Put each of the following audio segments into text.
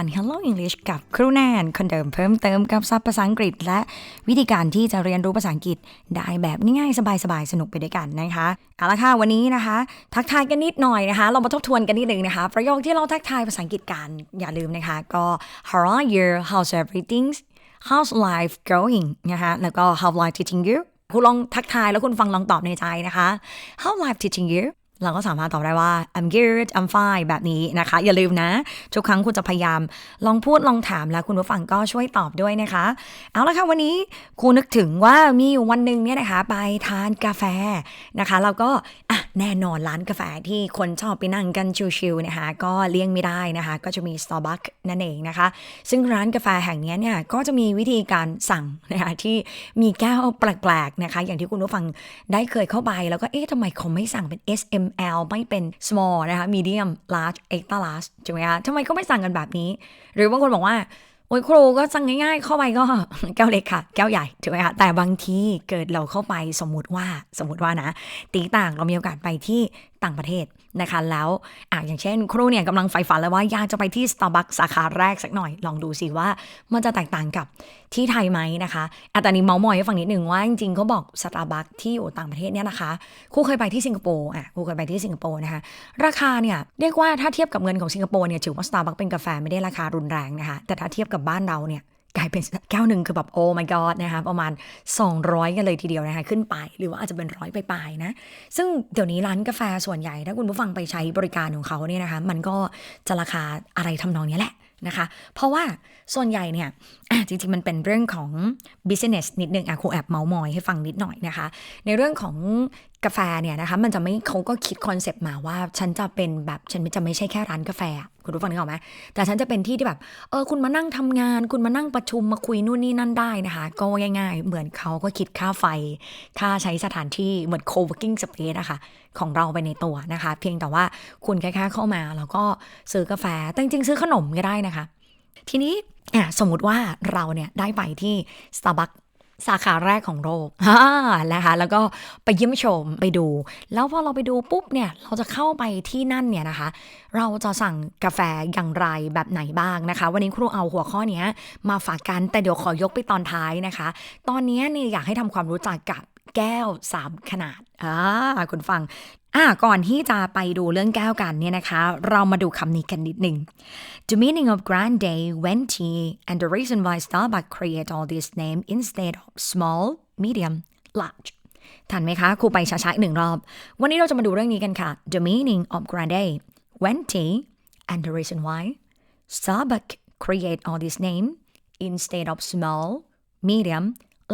อัน Hello English กับครูแนนคนเดิมเพิ่มเติมกับศัพท์ภาษาอังกฤษ และวิธีการที่จะเรียนรู้ภาษาอังกฤษได้แบบง่ายๆสบายๆสนุกไปด้วยกันนะคะเอาละค่ะวันนี้นะคะ ทักทายกันนิดหน่อยนะคะ เรามาทบทวนกันนิดนึงนะคะ ประโยคที่เราทักทายภาษาอังกฤษกันอย่าลืมนะคะ ก็ How are you How's everything How's life going นะคะแล้วก็ How life teaching you คุณลองทักทายแล้วคุณฟังลองตอบในใจนะคะ How life teaching you เราก็สามารถตอบได้ว่า I'm good I'm fine แบบนี้นะคะ อย่าลืมนะ ทุกครั้งคุณจะพยายามลองพูดลองถามแล้วคุณผู้ฟังก็ช่วยตอบด้วยนะคะ เอาละค่ะวันนี้ครูนึกถึงว่ามีอยู่วันหนึ่งเนี่ยนะคะ ไปทานกาแฟนะคะแล้วก็อะแน่นอนร้านกาแฟที่คนชอบไปนั่งกันชิลๆนะคะก็เลี่ยงไม่ได้นะคะ ก็จะมี Starbucks นั่นเองนะคะ ซึ่งร้านกาแฟแห่งนี้เนี่ยก็จะมีวิธีการสั่งนะคะที่มีแก้วแปลกๆนะคะ อย่างที่คุณผู้ฟังได้เคยเข้าไปแล้วก็เอ๊ะทำไมเขาไม่สั่งเป็น S M L ไม่เป็น small นะคะ medium large extra large ถูกไหมคะทำไมก็ไม่สั่งกันแบบนี้ หรือบางคนบอกว่าโอ้ยครูก็สั่งง่ายๆ เข้าไปก็แก้วเล็กค่ะ แก้วใหญ่ถูกไหมคะแต่บางทีเกิดเราเข้าไปสมมุติว่าสมมติว่านะตีต่างเรามีโอกาสไปที่ต่างประเทศนะคะ แล้วอะอย่างเช่น ครูเนี่ยกำลังใฝ่ฝันเลยว่าอยากจะไปที่ Starbucks สาขาแรกสักหน่อย ลองดูสิว่ามันจะแตกต่างกับที่ไทยไหมนะคะอะแต่นี้เมาส์มอยให้ฟังนิดหนึ่งว่าจริงๆเขาบอก Starbucks ที่อยู่ต่างประเทศเนี่ยนะคะ ครูเคยไปที่สิงคโปร์อะครูเคยไปที่สิงคโปร์นะคะ ราคาเนี่ยเรียกว่าถ้าเทียบกับเงินของสิงคโปร์เนี่ยถือว่า Starbucks เป็นกาแฟไม่ได้ราคารุนแรงนะคะ แต่ถ้าเทียบกับบ้านเราเนี่ย กลายเป็นแก้วหนึ่งคือแบบโอ้ my god นะคะประมาณ 200 กันเลยทีเดียวนะคะขึ้นไป หรือว่าอาจจะเป็นร้อยไปลายนะ ซึ่งเดี๋ยวนี้ร้านกาแฟส่วนใหญ่ ถ้าคุณผู้ฟังไปใช้บริการของเขาเนี่ยนะคะ มันก็จะราคาอะไรทำนองนี้แหละนะคะ เพราะว่าส่วนใหญ่เนี่ยจริง ๆ มันเป็นเรื่องของ business นิดนึงอะครูแอบเมาส์มอยให้ฟังนิดหน่อยนะคะ ในเรื่องของ กาแฟเนี่ยนะคะมันจะไม่เขาก็คิดคอนเซปต์มาว่า ฉันจะเป็นแบบฉันจะไม่ใช่แค่ร้านกาแฟ คุณผู้ฟังนึกออกไหมแต่ฉันจะเป็นที่ที่แบบเออคุณมานั่งทำงาน คุณมานั่งประชุมมาคุยนู่นนี่นั่นได้นะคะ ก็ง่ายๆ เหมือนเขาก็คิดค่าไฟ ค่าใช้สถานที่เหมือน co-working space นะคะของเราไปในตัวนะคะ เพียงแต่ว่าคุณแค่เข้ามาแล้วก็ซื้อกาแฟแต่จริงๆซื้อขนมก็ได้นะคะ ทีนี้อะสมมติว่าเราเนี่ยได้ไปที่ Starbucks สาขาแรกของโลกนะคะแล้วก็ไปเยี่ยมชมไปดู แล้วพอเราไปดูปุ๊บเนี่ยเราจะเข้าไปที่นั่นเนี่ยนะคะ เราจะสั่งกาแฟอย่างไรแบบไหนบ้างนะคะ วันนี้ครูเอาหัวข้อนี้มาฝากกันแต่เดี๋ยวขอยกไปตอนท้ายนะคะ ตอนนี้เนี่ยอยากให้ทำความรู้จักกับแก้ว 3 ขนาดอ่าคุณฟัง อ่าก่อนที่จะไปดูเรื่องแก้วกันเนี่ยนะคะ เรามาดูคำนี้กันนิดหนึ่ง The meaning of grande venti and the reason why Starbucks create all this name instead of small medium large ทันไหมคะ ครูไปช้าๆหนึ่งรอบ วันนี้เราจะมาดูเรื่องนี้กันค่ะ The meaning of grande venti and the reason why Starbucks create all this name instead of small medium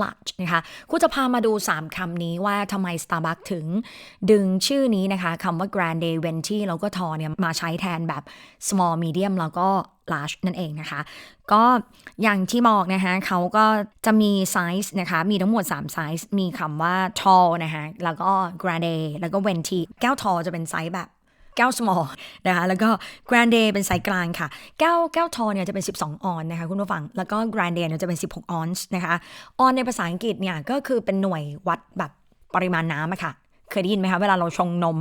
large นะคะครูจะพามาดู 3 คำนี้ว่าทำไม Starbucks ถึงดึงชื่อนี้นะคะคำว่า grande venti แล้วก็ทอเนี่ยมาใช้แทนแบบ small medium แล้วก็ large นั่นเองนะคะ ก็อย่างที่บอกนะคะเขาก็จะมีไซส์นะคะมีทั้งหมด 3 ไซส์ มีคำว่า tall นะคะแล้วก็ grande แล้วก็ venti แก้ว tall จะเป็นไซส์แบบ แก้ว small นะคะแล้วก็ grande เป็นไซส์กลางค่ะแก้วแก้วทอเนี่ยจะเป็น 12 ออนนะคะคุณผู้ฟัง แล้วก็ grande เนี่ยจะเป็น 16 ออนซ์นะคะออนในภาษาอังกฤษเนี่ยก็คือเป็นหน่วยวัดแบบปริมาณน้ำอะค่ะเคยได้ยินไหมคะเวลาเราชงนม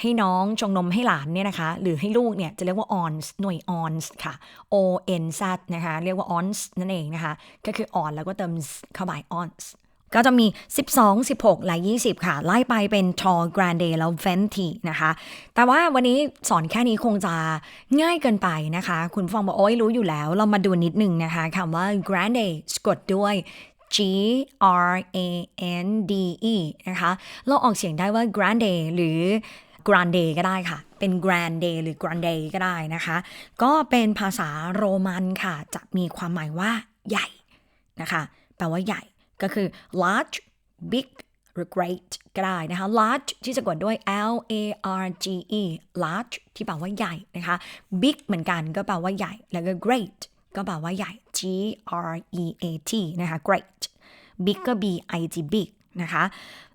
ให้น้องชงนมให้หลานเนี่ยนะคะ หรือให้ลูกเนี่ยจะเรียกว่าออนซ์หน่วยออนซ์ค่ะ O N Z นะคะ เรียกว่าออนซ์นั่นเองนะคะ ก็คือออนแล้วก็เติมเข้าไปออนซ์ ก็จะมี 12 16 และ 20 ค่ะ ไล่ไปเป็น tall grande แล้ว venti นะคะ แต่ว่าวันนี้สอนแค่นี้คงจะง่ายเกินไปนะคะ คุณฟังบอกโอ้ยรู้อยู่แล้ว เรามาดูนิดหนึ่งนะคะคำว่า grande สะกดด้วย G R A N D E นะคะ เราออกเสียงได้ว่า grande หรือ grande ก็ได้ค่ะ เป็น grande หรือ grande ก็ได้นะคะ ก็เป็นภาษาโรมันค่ะ จะมีความหมายว่าใหญ่นะคะ แปลว่าใหญ่ ก็คือ large big หรือ great ก็ได้นะคะ large ที่สะกดด้วย L A R G E large ที่แปลว่าใหญ่นะคะ big เหมือนกันก็แปลว่าใหญ่ แล้วก็ great ก็แปลว่าใหญ่ G R E A T นะคะ great big ก็ B I G big นะคะ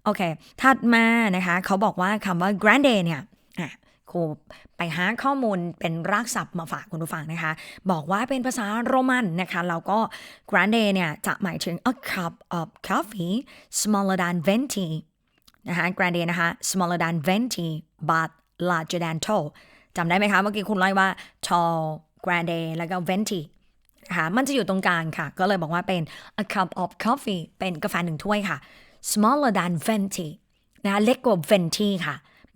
โอเค ถัดมานะคะ เขาบอกว่าคำว่า grande เนี่ย ครูไปหาข้อมูลเป็นรากศัพท์มาฝากคุณผู้ฟังนะคะ บอกว่าเป็นภาษาโรมันนะคะ แล้วก็ grande เนี่ย จะหมายถึง a cup of coffee smaller than venti นะคะ grande นะคะ smaller than venti but larger than tall จำได้ไหมคะ เมื่อกี้คุณไล่ว่า tall grande แล้วก็ venti นะะมันจะอยู่ตรงกลางค่ะ ก็เลยบอกว่าเป็น a cup of coffee เป็นกาแฟหนึ่งถ้วยค่ะ smaller than venti นะะเล็กกว่า venti ค่ะ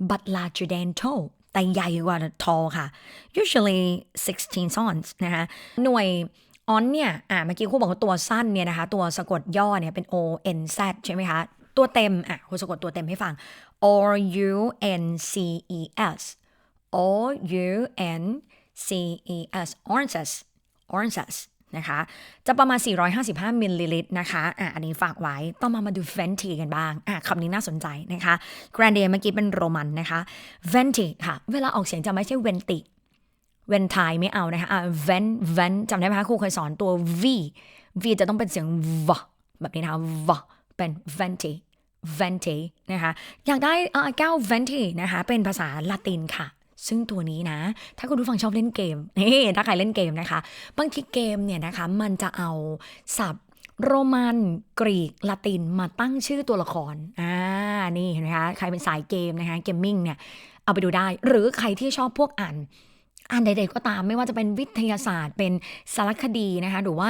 but larger than tall แต่ใหญ่กว่า tall ค่ะ usually 16 ounce นะคะหน่วยออนเนี่ย อ่า เมื่อกี้ครูบอกว่าตัวสั้นเนี่ยนะคะ ตัวสะกดย่อเนี่ยเป็น O N Z ใช่ไหมคะ ตัวเต็ม อะครูสะกดตัวเต็มให้ฟัง O U N C E S O U N C E S ounces ounces นะคะ จะประมาณ 455มิลลิลิตรนะคะอะอันนี้ฝากไว้ต้องมามาดู venti กันบ้างอะคำนี้น่าสนใจนะคะ grande เมื่อกี้เป็นโรมันนะคะ venti ค่ะ เวลาออกเสียงจะไม่ใช่ venti เวนไทไม่เอานะคะอ่าเวนเวนจำได้ไหมคะครูเคยสอนตัว v v จะต้องเป็นเสียง v แบบนี้นะคะ v เป็น venti venti นะคะ อยากได้อ่าแก้ว venti นะคะ เป็นภาษาละตินค่ะ ซึ่งตัวนี้นะ ถ้าคุณผู้ฟังชอบเล่นเกมนี่ถ้าใครเล่นเกมนะคะ บางทีเกมเนี่ยนะคะ มันจะเอาศัพท์โรมัน กรีก ละตินมาตั้งชื่อตัวละคร อ่า นี่เห็นไหมคะ ใครเป็นสายเกมนะคะ เกมมิ่งเนี่ย เอาไปดูได้ หรือใครที่ชอบพวกอ่าน อ่านใดๆก็ตาม ไม่ว่าจะเป็นวิทยาศาสตร์ เป็นสารคดีนะคะ หรือว่า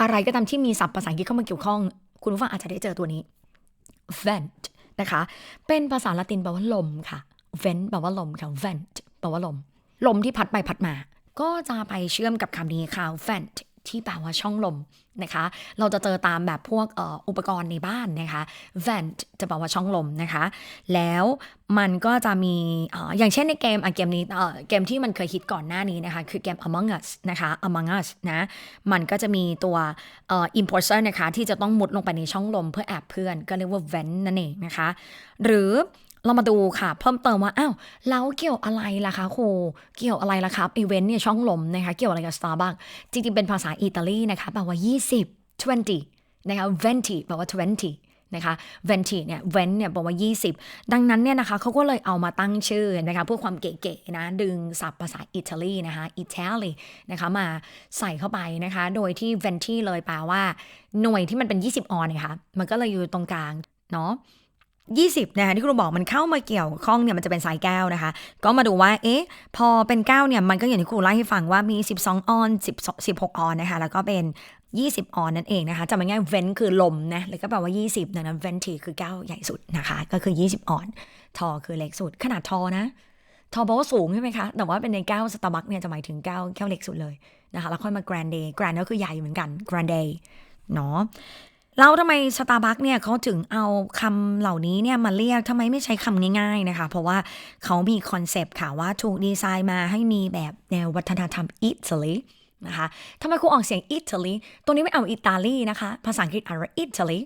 อะไรก็ตามที่มีศัพท์ภาษาอังกฤษเข้ามาเกี่ยวข้อง คุณผู้ฟังอาจจะได้เจอตัวนี้ vent นะคะ เป็นภาษาละตินแปลว่าลมค่ะ vent แปลว่าลมค่ะ vent แปลว่าลม ลมที่พัดไปพัดมา ก็จะไปเชื่อมกับคำนี้ค่ะ vent ที่แปลว่าช่องลมนะคะ เราจะเจอตามแบบพวกอุปกรณ์ในบ้านนะคะ vent จะแปลว่าช่องลมนะคะ แล้วมันก็จะมีออย่างเช่นในเกมอะเกมนี้เกมที่มันเคยฮิตก่อนหน้านี้นะคะ คือเกม Among Us นะคะ Among Us นะ มันก็จะมีตัว imposter นะคะ ที่จะต้องมุดลงไปในช่องลมเพื่อแอบเพื่อน ก็เรียกว่า vent นั่นเองนะคะ หรือ เรามาดูค่ะ เพิ่มเติมว่าอ้าวแล้วเกี่ยวอะไรล่ะคะครูเกี่ยวอะไรล่ะครับอีเวนต์เนี่ยช่องลมนะคะเกี่ยวอะไรกับ Starbucks จริงๆเป็นภาษาอิตาลีนะคะแปลว่า 20 20นะคะ venti แปลว่า 20นะคะ venti เนี่ย vent เนี่ยแปลว่า 20 ดังนั้นเนี่ยนะคะเขาก็เลยเอามาตั้งชื่อนะคะเพื่อความเก๋ๆนะ ดึงศัพท์ภาษาอิตาลีนะคะ Italy นะคะมาใส่เข้าไปนะคะ โดยที่ venti เลยแปลว่าหน่วยที่มันเป็น 20 ออนนะคะ มันก็เลยอยู่ตรงกลางเนาะ 20นะคะที่ครูบอกมันเข้ามาเกี่ยวข้องเนี่ยมันจะเป็นสายแก้วนะคะ ก็มาดูว่าเอ๊ะพอเป็นแก้วเนี่ยมันก็อย่างที่ครูไล่ให้ฟังว่ามี 12 ออน10 16 ออนนะคะ แล้วก็เป็น 20 ออนนั่นเองนะคะจำง่ายเวนคือลมนะแล้วก็แปลว่า 20ดังนั้นเวนทีคือแก้วใหญ่สุดนะคะ ก็คือ 20 ออน ทอคือเล็กสุด ขนาดทอนะทอแปลว่าสูงใช่ไหมคะ แต่ว่าเป็นในแก้วสตาร์บัคเนี่ยจะหมายถึงแก้วแก้วเล็กสุดเลยนะคะแล้วค่อยมา grand day grand ก็คือใหญ่เหมือนกัน grand day เนาะ แล้วทำไมสตาร์บัคเนี่ยเขาถึงเอาคำเหล่านี้เนี่ยมาเรียกทำไมไม่ใช้คำง่ายๆนะคะ เพราะว่าเขามีคอนเซปต์ค่ะว่าถูกดีไซน์มาให้มีแบบแนววัฒนธรรมอิตาลีนะคะทำไมครูออกเสียงอิตาลีตัวนี้ไม่เอาอิตาลีนะคะ ภาษาอังกฤษอ่านว่าอิตาลี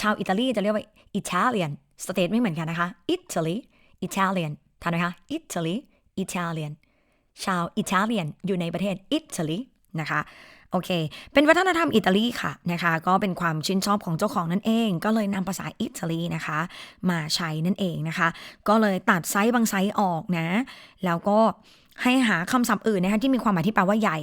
ชาวอิตาลีจะเรียกว่าอิตาเลียนสเตทไม่เหมือนกันนะคะอิตาลีอิตาเลียนทันไหมคะอิตาลีอิตาเลียนชาวอิตาเลียนอยู่ในประเทศอิตาลีนะคะ โอเค เป็นวัฒนธรรมอิตาลีค่ะนะคะ ก็เป็นความชื่นชอบของเจ้าของนั่นเอง ก็เลยนำภาษาอิตาลีนะคะ มาใช้นั่นเองนะคะ ก็เลยตัดไซส์บางไซส์ออกนะ แล้วก็ให้หาคำศัพท์อื่นนะคะที่มีความหมายที่แปลว่าใหญ่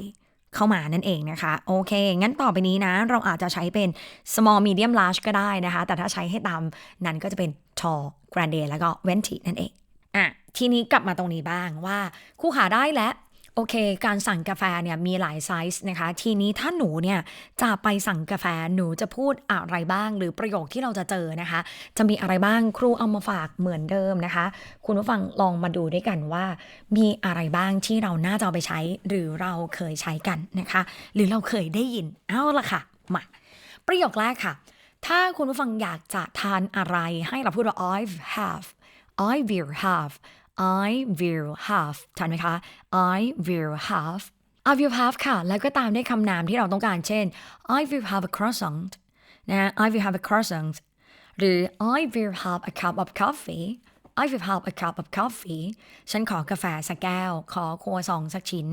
เข้ามานั่นเองนะคะ โอเค งั้นต่อไปนี้นะ เราอาจจะใช้เป็น small medium large ก็ได้นะคะ แต่ถ้าใช้ให้ตามนั้นก็จะเป็น tall grande แล้วก็ venti นั่นเองอะทีนี้กลับมาตรงนี้บ้างว่าคู่ขาได้แล้ว โอเค การสั่งกาแฟเนี่ยมีหลายไซส์นะคะ ทีนี้ถ้าหนูเนี่ยจะไปสั่งกาแฟหนูจะพูดอะไรบ้าง หรือประโยคที่เราจะเจอนะคะ จะมีอะไรบ้างครูเอามาฝากเหมือนเดิมนะคะ คุณผู้ฟังลองมาดูด้วยกันว่า มีอะไรบ้างที่เราน่าจะเอาไปใช้ หรือเราเคยใช้กันนะคะ หรือเราเคยได้ยินเอาละค่ะมาประโยคแรกค่ะ ถ้าคุณผู้ฟังอยากจะทานอะไรให้เราพูดว่า I have I will have I will have ทันไหมคะ I will have I will have ค่ะ แล้วก็ตามด้วยคำนามที่เราต้องการ เช่น I will have a croissant นะ I will have a croissant หรือ I will have a cup of coffee I will have a cup of coffee ฉันขอกาแฟสักแก้ว ขอครัวซองสักชิ้น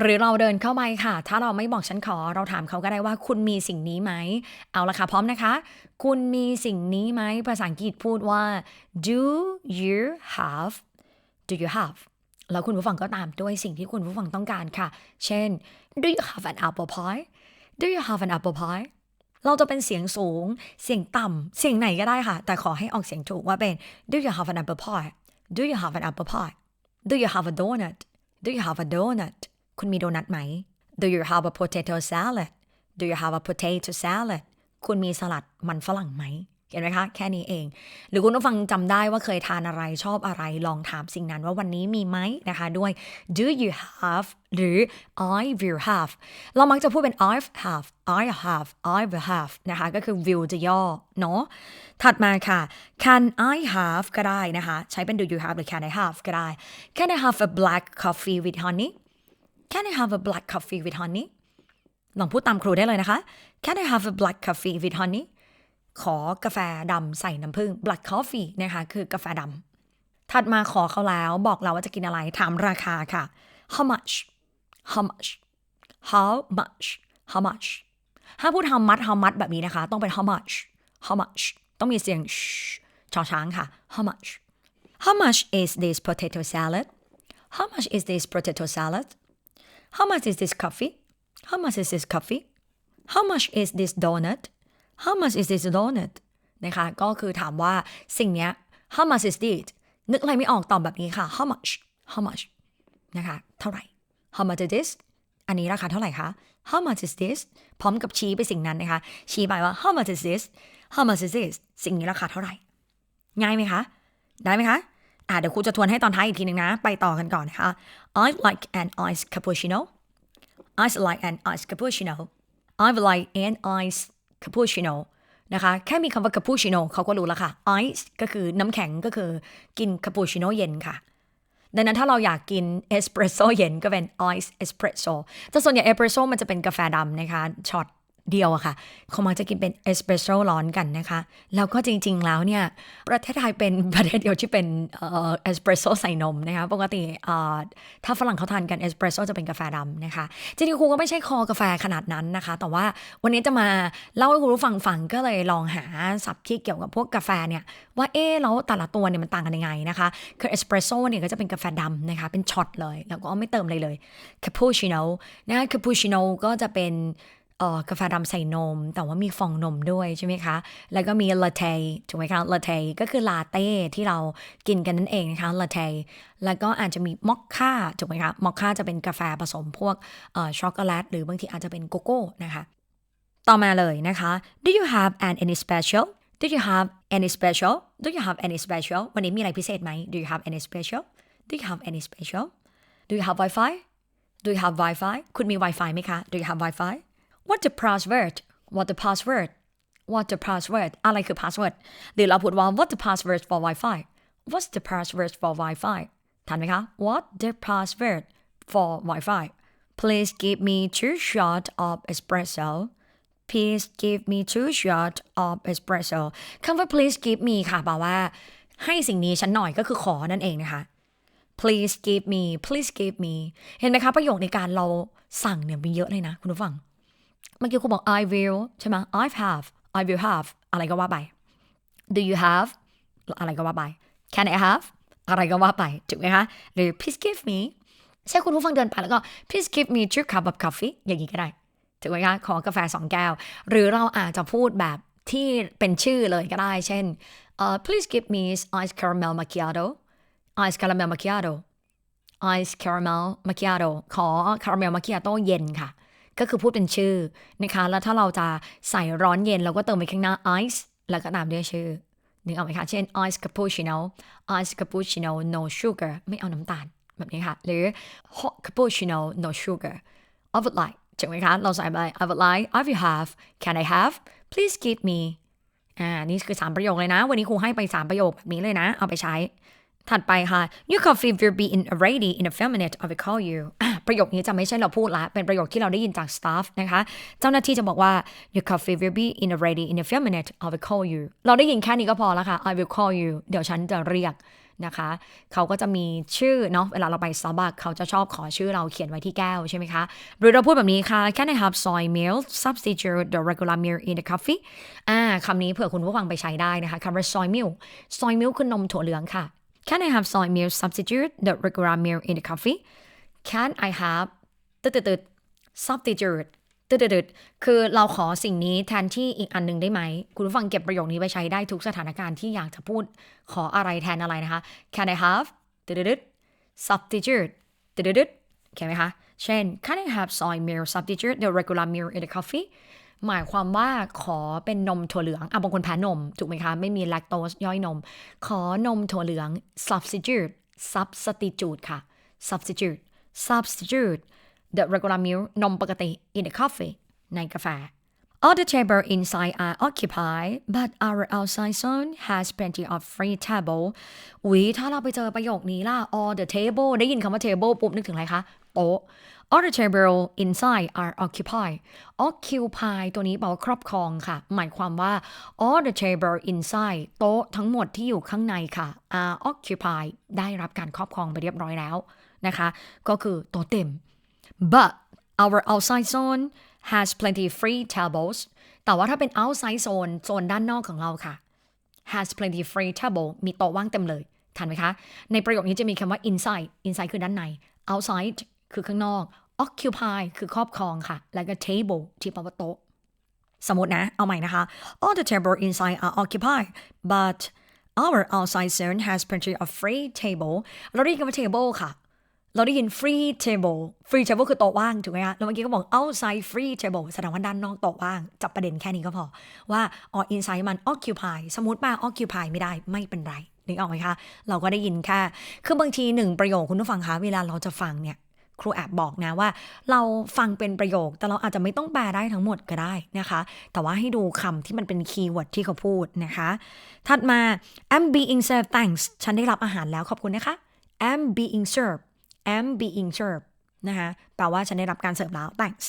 หรือเราเดินเข้าไปค่ะ ถ้าเราไม่บอกฉันขอ เราถามเขาก็ได้ว่าคุณมีสิ่งนี้ไหม เอาละค่ะ พร้อมนะคะ คุณมีสิ่งนี้ไหม ภาษาอังกฤษพูดว่า do you have do you have แล้วคุณผู้ฟังก็ตามด้วยสิ่งที่คุณผู้ฟังต้องการค่ะ เช่น do you have an apple pie do you have an apple pie เราจะเป็นเสียงสูง เสียงต่ำ เสียงไหนก็ได้ค่ะ แต่ขอให้ออกเสียงถูกว่าเป็น do you have an apple pie do you have an apple pie do you have a donut do you have a donut คุณมีโดนัทไหม Do you have a potato salad Do you have a potato salad คุณมีสลัดมันฝรั่งไหม เห็นไหมคะ แค่นี้เอง หรือคุณผู้ฟังจำได้ว่าเคยทานอะไรชอบอะไรลองถามสิ่งนั้นว่าวันนี้มีไหมนะคะด้วย do you have หรือ I will have เรามักจะพูดเป็น i have I have I will have นะคะ ก็คือ will จะย่อ เนาะถัดมาค่ะ can I have ก็ได้นะคะ ใช้เป็น do you have หรือ can I have ก็ได้ can I have a black coffee with honey can I have a black coffee with honey ลองพูดตามครูได้เลยนะคะ Can I have a black coffee with honey ขอกาแฟดำใส่น้ำผึ้ง black coffee นะคะ คือกาแฟดำถัดมาขอเขาแล้วบอกเราว่าจะกินอะไร ถามราคาค่ะ how much how much how much how much ถ้าพูด how much how much แบบนี้นะคะ ต้องเป็น how much how much ต้องมีเสียงชชอช้างค่ะ how much how much is this potato salad how much is this potato salad how much is this coffee how much is this coffee how much is this donut how much is this donut นะคะก็คือถามว่าสิ่งเนี้ย how much is this นึกอะไรไม่ออกตอบแบบนี้ค่ะ how much how much นะคะเท่าไหร่ how much is this อันนี้ราคาเท่าไหร่คะ how much is this พร้อมกับชี้ไปสิ่งนั้นนะคะ ชี้ไปว่า how much is this how much is this สิ่งนี้ราคาเท่าไหร่ ง่ายไหมคะ ได้ไหมคะอ่าเดี๋ยวครูจะทวนให้ตอนท้ายอีกทีหนึ่งนะ ไปต่อกันก่อนนะคะ I like an iced cappuccino I like an iced cappuccino I'd like an iced คาปูชิโนนะคะแค่มีคำว่าคาปูชิโนเขาก็รู้แล้วค่ะไอซ์ก็คือน้ำแข็งก็คือกินคาปูชิโนเย็นค่ะ ดังนั้นถ้าเราอยากกินเอสเปรสโซเย็นก็เป็นไอซ์เอสเปรสโซแต่ส่วนใหญ่เอสเปรสโซมันจะเป็นกาแฟดำนะคะช็อต เดียวอะค่ะเขามักจะกินเป็นเอสเปรสโซ่ร้อนกันนะคะ แล้วก็จริงๆแล้วเนี่ย ประเทศไทยเป็นประเทศเดียวที่เป็นเอสเปรสโซ่ใส่นมนะคะ ปกติถ้าฝรั่งเขาทานกันเอสเปรสโซ่จะเป็นกาแฟดำนะคะ จริงๆครูก็ไม่ใช่คอกาแฟขนาดนั้นนะคะ แต่ว่าวันนี้จะมาเล่าให้คุณผู้ฟังฟังก็เลยลองหาศัพท์ที่เกี่ยวกับพวกกาแฟเนี่ยว่าเอ๊แล้วแต่ละตัวเนี่ยมันต่างกันยังไงนะคะคือเอสเปรสโซ่เนี่ยก็จะเป็นกาแฟดำนะคะเป็นช็อตเลย แล้วก็ไม่เติมอะไรเลยคาปูชิโน่นะคาปูชิโน่ก็จะเป็น กาแฟดำใส่นม แต่ว่ามีฟองนมด้วยใช่ไหมคะ แล้วก็มีลาเต้ถูกไหมคะลาเต้ก็คือลาเต้ที่เรากินกันนั่นเองนะคะลาเต้แล้วก็อาจจะมีมอคค่าถูกไหมคะมอคค่าจะเป็นกาแฟผสมพวกเอ่อช็อกโกแลตหรือบางทีอาจจะเป็นโกโก้นะคะต่อมาเลยนะคะ Do you have an any special Do you have any special Do you have any special วันนี้มีอะไรพิเศษไหม Do you have any special Do you have any special Do you have Wi-Fi Do you have Wi-Fi คุณมี Wi-Fi ไหมคะ Do you have Wi-Fi What the password What the password What the password อะไรคือ password หรือเราพูดว่า What the password for Wi-Fi What's the password for Wi-Fi ทันไหมคะ What the password for Wi-Fi Please give me two shots of espresso Please give me two shots of espresso คำว่า please give me ค่ะแปลว่า ให้สิ่งนี้ฉันหน่อยก็คือขอนั่นเองนะคะ please give me please give me เห็นไหมคะ ประโยคในการเราสั่งเนี่ยมีเยอะเลยนะ คุณผู้ฟัง เมื่อกี้ครูบอก I will ใช่ไหม I have I will have อะไรก็ว่าไป Do you have อะไรก็ว่าไป Can I have อะไรก็ว่าไปถูกไหมคะหรือ please give me ใช่คุณผู้ฟังเดินไปแล้วก็ please give me two cup of coffee อย่างนี้ก็ได้ถูกไหมคะขอกาแฟสองแก้ว หรือเราอาจจะพูดแบบที่เป็นชื่อเลยก็ได้ เช่นเอ่อ please give me ice caramel macchiato ice caramel macchiato ice caramel macchiato ขอ caramel macchiato เย็นค่ะ ก็คือพูดเป็นชื่อนะคะ แล้วถ้าเราจะใส่ร้อนเย็นเราก็เติมไปข้างหน้า ice แล้วก็ตามด้วยชื่อนึกออกไหมคะ เช่น ice cappuccino ice cappuccino no sugar ไม่เอาน้ำตาลแบบนี้ค่ะ หรือ hot cappuccino no sugar I would like ถูกไหมคะ เราใส่ไป I would like I will have can I have please give me อ่า นี่คือ 3 ประโยคเลยนะ วันนี้ครูให้ไป 3 ประโยคแบบนี้เลยนะ เอาไปใช้ ถัดไปค่ะ Your coffee will be in ready in a few minutes I will call you อะ ประโยคนี้จะไม่ใช่เราพูดละ เป็นประโยคที่เราได้ยินจาก staff นะคะ เจ้าหน้าที่จะบอกว่า Your coffee will be in ready in a few minutes I will call you เราได้ยินแค่นี้ก็พอแล้วค่ะ I will call you เดี๋ยวฉันจะเรียกนะคะ เขาก็จะมีชื่อเนาะ เวลาเราไป Starbucks เขาจะชอบขอชื่อเราเขียนไว้ที่แก้วใช่ไหมคะ หรือเราพูดแบบนี้ค่ะ Can I have soy milk substitute the regular milk in the coffee อ่าคำนี้เผื่อคุณผู้ฟังไปใช้ได้นะคะคำว่า soy milk soy milk คือนมถั่วเหลืองค่ะ Can I have soy milk substitute the regular milk in the coffee Can I have ตึดตึด substitute ตึดตึดคือเราขอสิ่งนี้แทนที่อีกอันหนึ่งได้ไหม คุณผู้ฟังเก็บประโยคนี้ไปใช้ได้ทุกสถานการณ์ที่อยากจะพูดขออะไรแทนอะไรนะคะ Can I have ตึดตึด substitute ตึดตึ๊ดโอเคไหมคะ เช่น can I have soy milk substitute the regular milk in the coffee หมายความว่าขอเป็นนมถั่วเหลืองอะบางคนแพ้นม ถูกไหมคะ ไม่มีแลคโตสย่อยนม ขอนมถั่วเหลือง substitute substitute ค่ะ substitute substitute the regular milk นมปกติ in the coffee ในกาแฟ All the table inside are occupied but our outside zone has plenty of free table อุ๊ยถ้าเราไปเจอประโยคนี้ล่ะ all the table ได้ยินคำว่า table ปุ๊บนึกถึงอะไรคะโต๊ะ all the table inside are occupied occupy ตัวนี้แปลว่าครอบครองค่ะ หมายความว่า all the table inside โต๊ะทั้งหมดที่อยู่ข้างในค่ะ are occupied ได้รับการครอบครองไปเรียบร้อยแล้ว นะคะ ก็คือโต๊ะเต็ม but our outside zone has plenty free tables แต่ว่าถ้าเป็น outside zone โซนด้านนอกของเราค่ะ has plenty free table มีโต๊ะว่างเต็มเลย ทันไหมคะ ในประโยคนี้จะมีคำว่า inside inside คือด้านใน outside คือข้างนอก occupy คือครอบครองค่ะ แล้วก็ table ที่แปลว่าโต๊ะ สมมตินะ เอาใหม่นะคะ all the table inside are occupied but our outside zone has plenty of free table เราได้ยินคำว่า table ค่ะ เราได้ยิน free table free table คือโต๊ะว่างถูกไหมคะแล้วเมื่อกี้ก็บอก outside free table แสดงว่าด้านนอกโต๊ะว่าง จับประเด็นแค่นี้ก็พอ ว่าอ๋อ inside มัน occupy สมมติมา occupy ไม่ได้ไม่เป็นไรนึกออกไหมคะ เราก็ได้ยินแค่ คือบางทีหนึ่งประโยคคุณผู้ฟังคะ เวลาเราจะฟังเนี่ย ครูแอบบอกนะว่า เราฟังเป็นประโยค แต่เราอาจจะไม่ต้องแปลได้ทั้งหมดก็ได้นะคะ แต่ว่าให้ดูคำที่มันเป็นคีย์เวิร์ดที่เขาพูดนะคะ ถัดมา I'm being served thanks ฉันได้รับอาหารแล้วขอบคุณนะคะ I'm being served I'm being served นะคะแปลว่าฉันได้รับการเสิร์ฟแล้ว thanks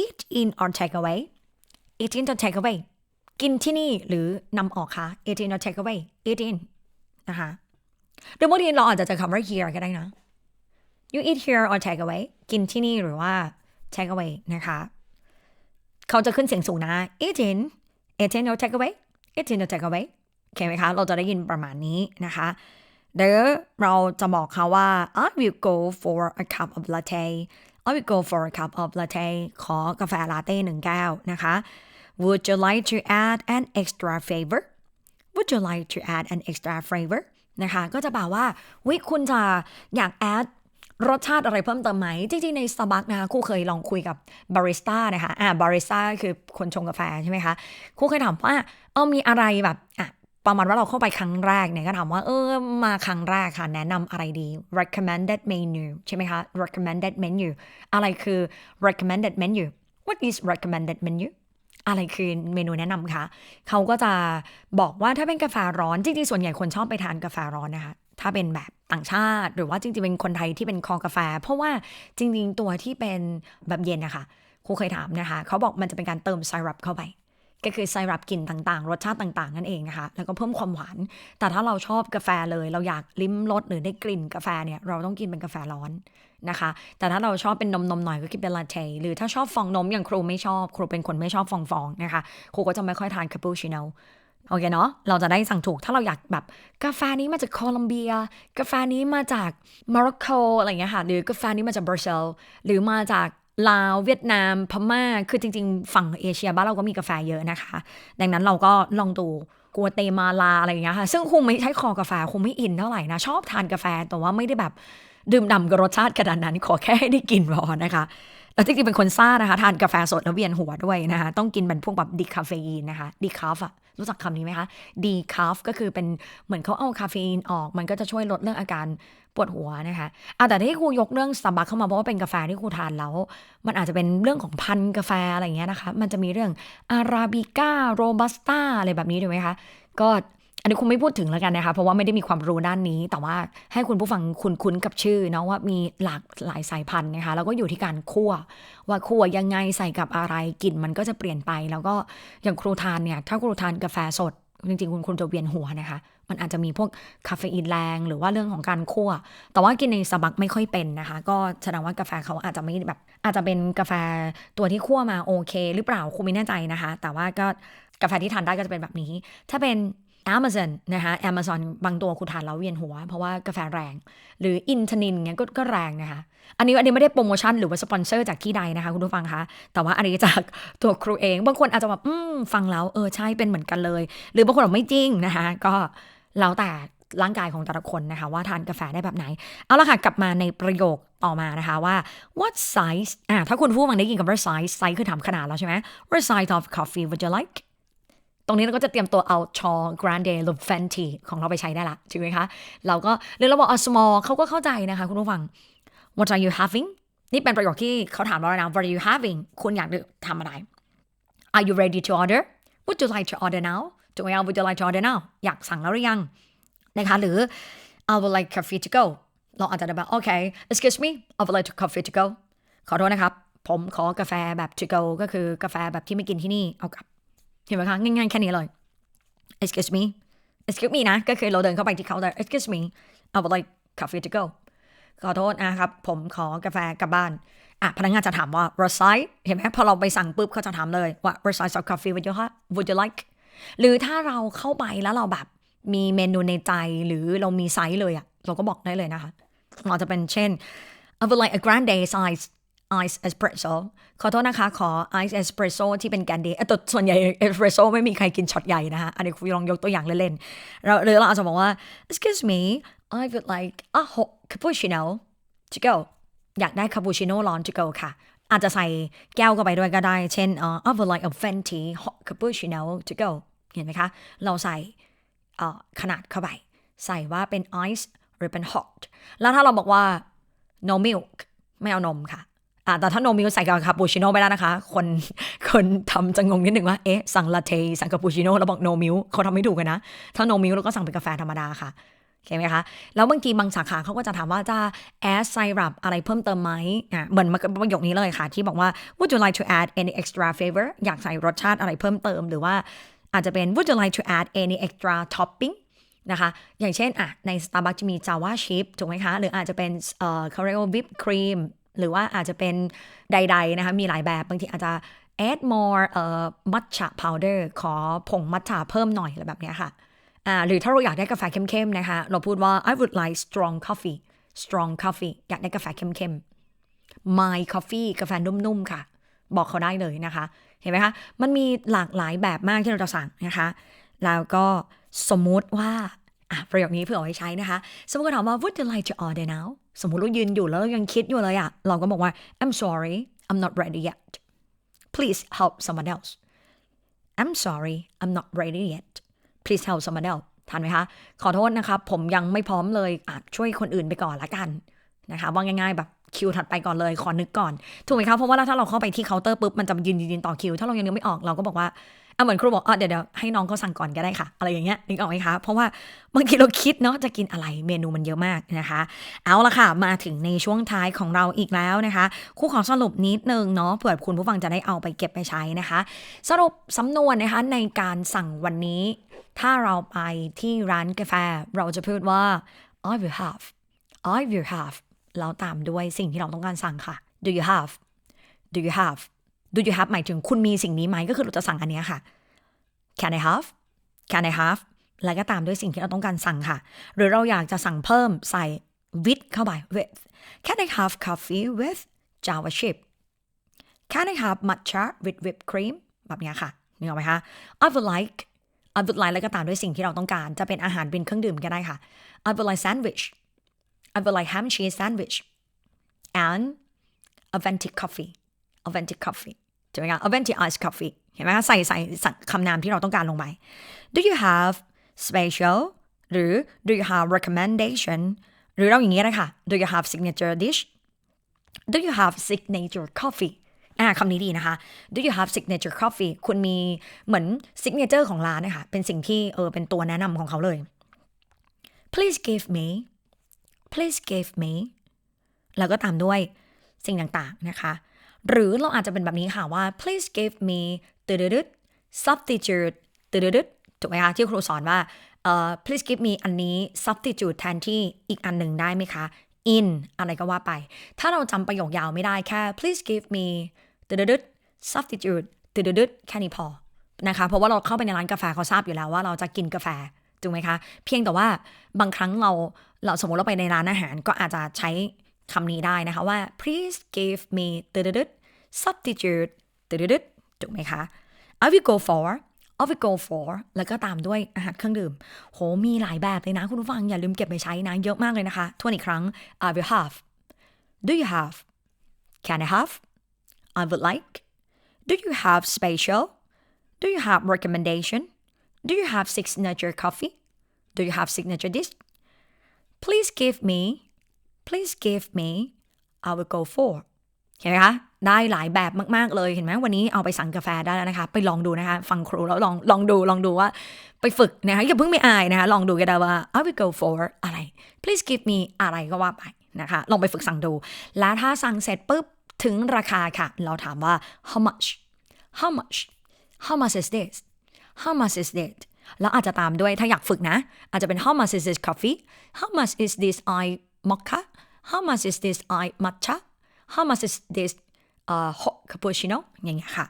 eat in or take away eat in or take away กินที่นี่หรือนำออกคะ eat in or take away eat in นะคะหรือบางทีเราอาจจะเจอคำว่า here ก็ได้นะ you eat here or take away กินที่นี่หรือว่า take away นะคะ เขาจะขึ้นเสียงสูงนะ eat in eat in or take away eat in or take away โอเคไหมคะ เราจะได้ยินประมาณนี้นะคะ เดี๋ยวเราจะบอกเขาว่า I will go for a cup of latte I will go for a cup of latte ขอกาแฟลาเต้หนึ่งแก้วนะคะ Would you like to add an extra flavor Would you like to add an extra flavor นะคะก็จะแปลว่าวิคุณจะอยาก add รสชาติอะไรเพิ่มเติมไหม จริงๆ ใน Starbucks นะคะครูเคยลองคุยกับบาริสต้านะคะอ่าบาริสต้าคือคนชงกาแฟใช่ไหมคะครูเคยถามว่าเอามีอะไรแบบอะ ประมาณว่าเราเข้าไปครั้งแรกเนี่ยก็ถามว่า เออ มาครั้งแรกค่ะ แนะนำอะไรดี recommended menu ใช่ไหมคะ recommended menu อะไรคือ recommended menu what is recommended menu อะไรคือเมนูแนะนำคะเขาก็จะบอกว่าถ้าเป็นกาแฟร้อนจริงๆส่วนใหญ่คนชอบไปทานกาแฟร้อนนะคะถ้าเป็นแบบต่างชาติ หรือว่าจริงๆเป็นคนไทยที่เป็นคอกาแฟ เพราะว่าจริงๆตัวที่เป็นแบบเย็นนะคะครูเคยถามนะคะ เขาบอกมันจะเป็นการเติมไซรัปเข้าไป ก็คือไซรัปกลิ่นต่างๆ รสชาติต่างๆ นั่นเองนะคะ แล้วก็เพิ่มความหวาน แต่ถ้าเราชอบกาแฟเลย เราอยากลิ้มรสหรือได้กลิ่นกาแฟเนี่ย เราต้องกินเป็นกาแฟร้อนนะคะ แต่ถ้าเราชอบเป็นนมนมหน่อยก็กินเป็นลาเต้ หรือถ้าชอบฟองนมอย่างครูไม่ชอบ ครูเป็นคนไม่ชอบฟองฟองๆนะคะ ครูก็จะไม่ค่อยทานคาปูชิโน่โอเคเนาะ เราจะได้สั่งถูก ถ้าเราอยากแบบกาแฟนี้มาจากโคลอมเบีย กาแฟนี้มาจากโมร็อกโกอะไรเงี้ยค่ะ หรือกาแฟนี้มาจากบราซิล หรือมาจาก ลาวเวียดนามพม่า คือจริง ๆ ฝั่งเอเชียบ้านเราก็มีกาแฟเยอะนะคะ ดังนั้นเราก็ลองดูกัวเตมาลาอะไรอย่างเงี้ยค่ะ ซึ่งคงไม่ใช่คอกาแฟคงไม่อินเท่าไหร่นะ ชอบทานกาแฟแต่ว่าไม่ได้แบบดื่มด่ำกับรสชาติขนาดนั้น ขอแค่ให้ได้กินพอนะคะแล้วจริงๆเป็นคนซ่านะคะ ทานกาแฟสดแล้วเวียนหัวด้วยนะคะ ต้องกินเป็นพวกแบบดีคาเฟอีนนะคะดีคาฟอะ รู้จักคำนี้ไหมคะดีคาฟก็คือเป็นเหมือนเขาเอาคาเฟอีนออก มันก็จะช่วยลดเรื่องอาการปวดหัวนะคะอาแต่ที่ครูยกเรื่องสตาร์บัคเข้ามาเพราะว่าเป็นกาแฟที่ครูทานแล้ว มันอาจจะเป็นเรื่องของพันกาแฟอะไรอย่างเงี้ยนะคะ มันจะมีเรื่องอาราบิก้าโรบัสต้าอะไรแบบนี้ถูกไหมคะ ก็ อันนี้คุณไม่พูดถึงแล้วกันนะคะ เพราะว่าไม่ได้มีความรู้ด้านนี้ แต่ว่าให้คุณผู้ฟังคุณคุ้นกับชื่อเนาะว่ามีหลากหลายสายพันธุ์นะคะ แล้วก็อยู่ที่การคั่ว ว่าคั่วยังไงใส่กับอะไรกลิ่นมันก็จะเปลี่ยนไป แล้วก็อย่างครูทานเนี่ย ถ้าครูทานกาแฟสด จริงๆ คุณคุณจะเวียนหัวนะคะ มันอาจจะมีพวกคาเฟอีนแรงหรือว่าเรื่องของการคั่ว แต่ว่ากินในสบักไม่ค่อยเป็นนะคะ ก็แสดงว่ากาแฟเขาอาจจะไม่แบบ อาจจะเป็นกาแฟตัวที่คั่วมาโอเค หรือเปล่าครูไม่แน่ใจนะคะ แต่ว่าก็กาแฟที่ทานได้ก็จะเป็นแบบนี้ ถ้าเป็น Amazon นะคะ Amazon บางตัวคุณทานแล้วเวียนหัว เพราะว่ากาแฟแรง หรืออินทนินเงี้ยก็ก็แรงนะคะ อันนี้อันนี้ไม่ได้โปรโมชั่นหรือว่าสปอนเซอร์จากที่ใดนะคะคุณผู้ฟังคะ แต่ว่าอันนี้จากตัวครูเอง บางคนอาจจะแบบอืมฟังแล้วเออใช่เป็นเหมือนกันเลย หรือบางคนบอกไม่จริงนะคะ ก็แล้วแต่ร่างกายของแต่ละคนนะคะ ว่าทานกาแฟได้แบบไหน เอาละค่ะ กลับมาในประโยคต่อมานะคะว่า what size อ่าถ้าคุณผู้ฟังได้ยินกับว่า size size คือถามขนาดแล้วใช่ไหม what size of coffee would you like ตรงนี้เราก็จะเตรียมตัวเอาชอ grande หรือ venti ของเราไปใช้ได้ละถูกไหมคะ เราก็หรือเราบอกเอา small เขาก็เข้าใจนะคะคุณผู้ฟัง what are you having นี่เป็นประโยคที่เขาถามเราแล้วนะ what are you having คุณอยากทำอะไร are you ready to order would you like to order now ถูกไหมคะ would you like to order now อยากสั่งแล้วหรือยังนะคะหรือ I would like coffee to go เราอาจจะแบบ okay excuse me I would like to coffee to go ขอโทษนะครับ ผมขอกาแฟแบบ to go ก็คือกาแฟแบบที่ไม่กินที่นี่เอากลับ เห็นไหมคะง่ายๆแค่นี้เลย excuse me excuse me นะ ก็คือเราเดินเข้าไปที่เคาน์เตอร์ excuse me I would like coffee to go ขอโทษนะครับ ผมขอกาแฟกลับบ้าน อะ พนักงานจะถามว่า what size เห็นไหมพอเราไปสั่งปุ๊บเขาจะถามเลยว่า what size of coffee would you have would you like หรือถ้าเราเข้าไปแล้วเราแบบมีเมนูในใจหรือเรามีไซส์เลยอะเราก็บอกได้เลยนะคะเราจะเป็นเช่น I would like a grande size ice espresso ขอโทษนะคะ ขอ ice espresso ที่เป็นแกนดีแต่ส่วนใหญ่ espresso ไม่มีใครกินช็อตใหญ่นะคะอันนี้คุณลองยกตัวอย่างเล่นๆเราหรือเราอาจจะบอกว่า excuse me I would like a hot cappuccino to go อยากได้คาปูชิโน่ร้อน to go ค่ะ อาจจะใส่แก้วเข้าไปด้วยก็ได้ เช่น uh, I would like a venti hot cappuccino to go เห็นไหมคะ เราใส่ขนาดเข้าไป ใส่ว่าเป็น ice หรือเป็น hot แล้วถ้าเราบอกว่า no milk ไม่เอานมค่ะ อ่าแต่ถ้า no milk ใส่กับคาปูชิโน่ไปแล้วนะคะ คนคนทำจะงงนิดหนึ่งว่า เอ๊ะ สั่งลาเทสั่งคาปูชิโน่แล้วบอก no milk เขาทำไม่ถูกกันนะ ถ้า no milk เราก็สั่งเป็นกาแฟธรรมดาค่ะเห็นไหมคะ แล้วบางทีบางสาขาเขาก็จะถามว่าจะ add syrup อะไรเพิ่มเติมไหมอ่าเหมือนประโยคนี้เลยค่ะ ที่บอกว่า would you like to add any extra flavor อยากใส่รสชาติอะไรเพิ่มเติม หรือว่าอาจจะเป็น would you like to add any extra topping นะคะ อย่างเช่นอะใน Starbucks จะมี Java chip ถูกไหมคะ หรืออาจจะเป็นเอ่อ c a r a m e l whipped cream หรือว่าอาจจะเป็นใด ๆ นะคะ มีหลายแบบบางทีอาจจะ add more เอ่อ matcha powder ขอผงมัทฉะเพิ่มหน่อยอะไรแบบนี้ค่ะอ่าหรือถ้าเราอยากได้กาแฟเข้มๆนะคะ เราพูดว่า I would like strong coffee strong coffee อยากได้กาแฟเข้มๆ my coffee กาแฟนุ่มๆค่ะ บอกเขาได้เลยนะคะ เห็นไหมคะ มันมีหลากหลายแบบมากที่เราจะสั่งนะคะ แล้วก็สมมุติว่าประโยคนี้เพื่อเอาไว้ใช้นะคะ สมมติถามว่า would you like to order now สมมติเรายืนอยู่แล้วเรายังคิดอยู่เลยอะเราก็บอกว่า I'm sorry I'm not ready yet please help someone else I'm sorry I'm not ready yet please help someone else ทันไหมคะ ขอโทษนะครับ ผมยังไม่พร้อมเลยอาจช่วยคนอื่นไปก่อนละกันนะคะว่าง่ายๆแบบคิวถัดไปก่อนเลยขอนึกก่อน ถูกไหมคะเพราะว่าถ้าเราเข้าไปที่เคาน์เตอร์ปุ๊บมันจะยืนยืนต่อคิว ถ้าเรายังนึกไม่ออกเราก็บอกว่า เหมือนครูบอกอะเดี๋ยวเดี๋ยวให้น้องเขาสั่งก่อนก็ได้ค่ะ อะไรอย่างเงี้ยนึกออกไหมคะเพราะว่าบางทีเราคิดเนาะจะกินอะไรเมนูมันเยอะมากนะคะ เอาละค่ะ มาถึงในช่วงท้ายของเราอีกแล้วนะคะครูขอสรุปนิดนึงเนาะเผื่อคุณผู้ฟังจะได้เอาไปเก็บไปใช้นะคะ สรุปสำนวนนะคะในการสั่งวันนี้ ถ้าเราไปที่ร้านกาแฟ เราจะพูดว่า I will have I will have แล้วตามด้วยสิ่งที่เราต้องการสั่งค่ะ do you have do you have do you have หมายถึงคุณมีสิ่งนี้ไหมก็คือเราจะสั่งอันนี้ค่ะ can I have can I have แล้วก็ตามด้วยสิ่งที่เราต้องการสั่งค่ะ หรือเราอยากจะสั่งเพิ่มใส่ with เข้าไป with can I have coffee with java chip can I have matcha with whipped cream แบบนี้ค่ะนึกออกไหมคะ I would like I would like แล้วก็ตามด้วยสิ่งที่เราต้องการ จะเป็นอาหารเป็นเครื่องดื่มก็ได้ค่ะ I would like sandwich I would like ham cheese sandwich and a venti coffee a venti coffee ใช่ไหมคะ a venti Ice coffee เห็นไหมคะใส่ใส่คำนามที่เราต้องการลงไป do you have special หรือ do you have recommendation หรือเราอย่างนี้เลยค่ะ do you have signature dish do you have signature coffee อ่าคำนี้ดีนะคะ do you have signature coffee คุณมีเหมือน signature ของร้านนะคะ เป็นสิ่งที่เออเป็นตัวแนะนำของเขาเลย please give me please give me แล้วก็ตามด้วยสิ่งต่างๆนะคะ หรือเราอาจจะเป็นแบบนี้ค่ะว่า please give me ตืดด substitute ตืดดถูกไหมคะที่ครูสอนว่า uh, please give me อันนี้ substitute แทนที่อีกอันหนึ่งได้ไหมคะ in อะไรก็ว่าไป ถ้าเราจำประโยคยาวไม่ได้แค่ please give me ตืดด substitute ตืดดแค่นี้พอนะคะ เพราะว่าเราเข้าไปในร้านกาแฟเขาทราบอยู่แล้วว่าเราจะกินกาแฟถูกไหมคะ เพียงแต่ว่าบางครั้งเราเราสมมติเราไปในร้านอาหารก็อาจจะใช้ คำนี้ได้นะคะว่า please give me ตืดด substitute ตืดดถูกไหมคะ I will go for I will go for แล้วก็ตามด้วยอาหารเครื่องดื่ม โห มีหลายแบบเลยนะ คุณผู้ฟังอย่าลืมเก็บไปใช้นะ เยอะมากเลยนะคะทวนอีกครั้ง I will have Do you have Can I have I would like Do you have special Do you have recommendation Do you have signature coffee Do you have signature dish Please give me Please give me I will go for เห็นไหมคะได้หลายแบบมาก ๆ เลยเห็นไหมวันนี้เอาไปสั่งกาแฟได้แล้วนะคะ ไปลองดูนะคะ ฟังครูแล้วลองลองดูลองดูว่า ไปฝึกนะคะอย่าเพิ่งไม่อายนะคะ ลองดูก็ได้ว่า I will go for อะไร please give me อะไรก็ว่าไปนะคะ ลองไปฝึกสั่งดู แล้วถ้าสั่งเสร็จปุ๊บถึงราคาค่ะ เราถามว่า how much how much how much is this how much is that แล้วอาจจะตามด้วยถ้าอยากฝึกนะ อาจจะเป็น how much is this coffee how much is this I mocha how much is this I matcha how much is this uh, hot cappuccino อย่างเงี้ยค่ะ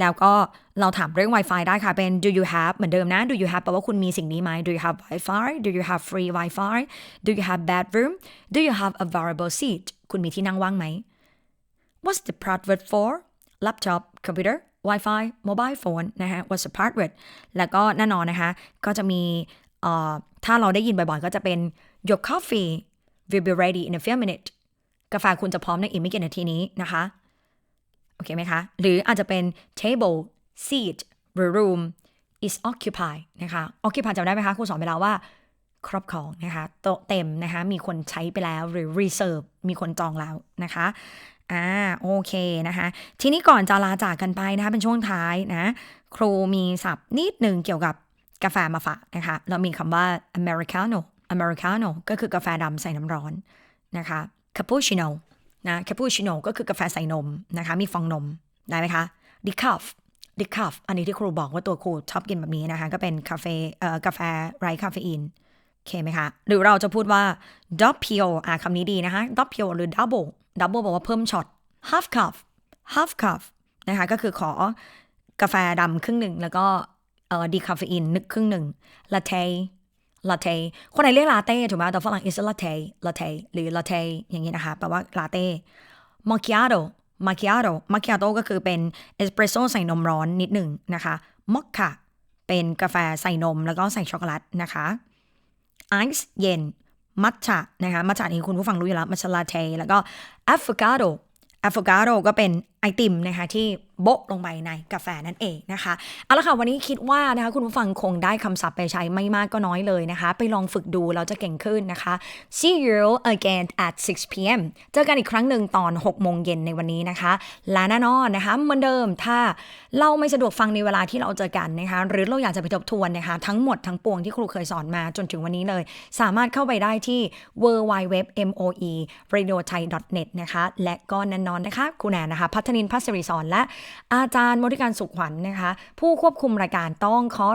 แล้วก็เราถามเรื่อง Wi-Fi ได้ค่ะเป็น do you have เหมือนเดิมนะ do you have แปลว่าคุณมีสิ่งนี้ไหม do you have Wi-Fi do you have free Wi-Fi do you have bedroom do you have a variable seat คุณมีที่นั่งว่างไหม What's the password for laptop computer Wi-Fi mobile phone นะฮะ What's the password แล้วก็แน่นอนนะคะ ก็จะมีถ้าเราได้ยินบ่อยๆ ก็จะเป็น your coffee will be ready in a few minutes กาแฟคุณจะพร้อมในอีกไม่กี่นาทีนี้นะคะ โอเคไหมคะ หรืออาจจะเป็น table seat room is occupied นะคะ occupy จำได้ไหมคะครูสอนไปแล้วว่า ครอบครองนะคะโต๊ะเต็มนะคะ มีคนใช้ไปแล้วหรือ reserve มีคนจองแล้วนะคะอ่าโอเคนะคะ ทีนี้ก่อนจะลาจากกันไปนะคะเป็นช่วงท้ายนะ ครูมีศัพท์นิดหนึ่งเกี่ยวกับกาแฟมาฝากนะคะ เรามีคำว่า americano americano ก็คือกาแฟดำใส่น้ำร้อนนะคะ cappuccino นะ cappuccino ก็คือกาแฟใส่นมนะคะ มีฟองนม ได้ไหมคะ decaf decaf อันนี้ที่ครูบอกว่าตัวครูชอบกินแบบนี้นะคะ ก็เป็นคาเฟ่เอ่อกาแฟไร้คาเฟอีนโอเคไหมคะ หรือเราจะพูดว่า doppio อะคำนี้ดีนะคะ doppio หรือ double double บอกว่าเพิ่มช็อต half cup half cup นะคะ ก็คือขอกาแฟดำครึ่งหนึ่ง แล้วก็เอ่อดีคาเฟอีนนึกครึ่งหนึ่ง latte latte คนไหนเรียกลาเต้ถูกไหมแต่ฝรั่ง is a latte latte หรือ latte อย่างนี้นะคะแปลว่าลาเต้ macchiato macchiato macchiato ก็คือเป็นเอสเปรสโซ่ใส่นมร้อนนิดหนึ่งนะคะ mocha เป็นกาแฟใส่นมแล้วก็ใส่ช็อกโกแลตนะคะไอซ์เย็นมัทฉะนะคะมัทฉะนี้คุณผู้ฟังรู้อยู่แล้วมัทฉะลาเทแล้วก็ a อฟ o กาโด a อฟ o กาโดก็เป็น ไอติมนะคะที่โบะลงไปในกาแฟนั่นเองนะคะเอาละค่ะวันนี้คิดว่านะคะคุณผู้ฟังคงได้คำศัพท์ไปใช้ไม่มากก็น้อยเลยนะคะ ไปลองฝึกดูเราจะเก่งขึ้นนะคะ see you again at 6 p.m. เจอกันอีกครั้งหนึ่งตอน 6 โมงเย็นในวันนี้นะคะ และแน่นอนนะคะเหมือนเดิมถ้าเราไม่สะดวกฟังในเวลาที่เราเจอกันนะคะ หรือเราอยากจะไปทบทวนนะคะ ทั้งหมดทั้งปวงที่ครูเคยสอนมาจนถึงวันนี้เลย สามารถเข้าไปได้ที่ w w w m o e radio thai net นะคะและก็แน่นอนนะคะครูแนนนะคะพัฒนินพัศริสอนและอาจารย์มริการสุขขวัญนะคะ ผู้ควบคุมรายการต้องขอ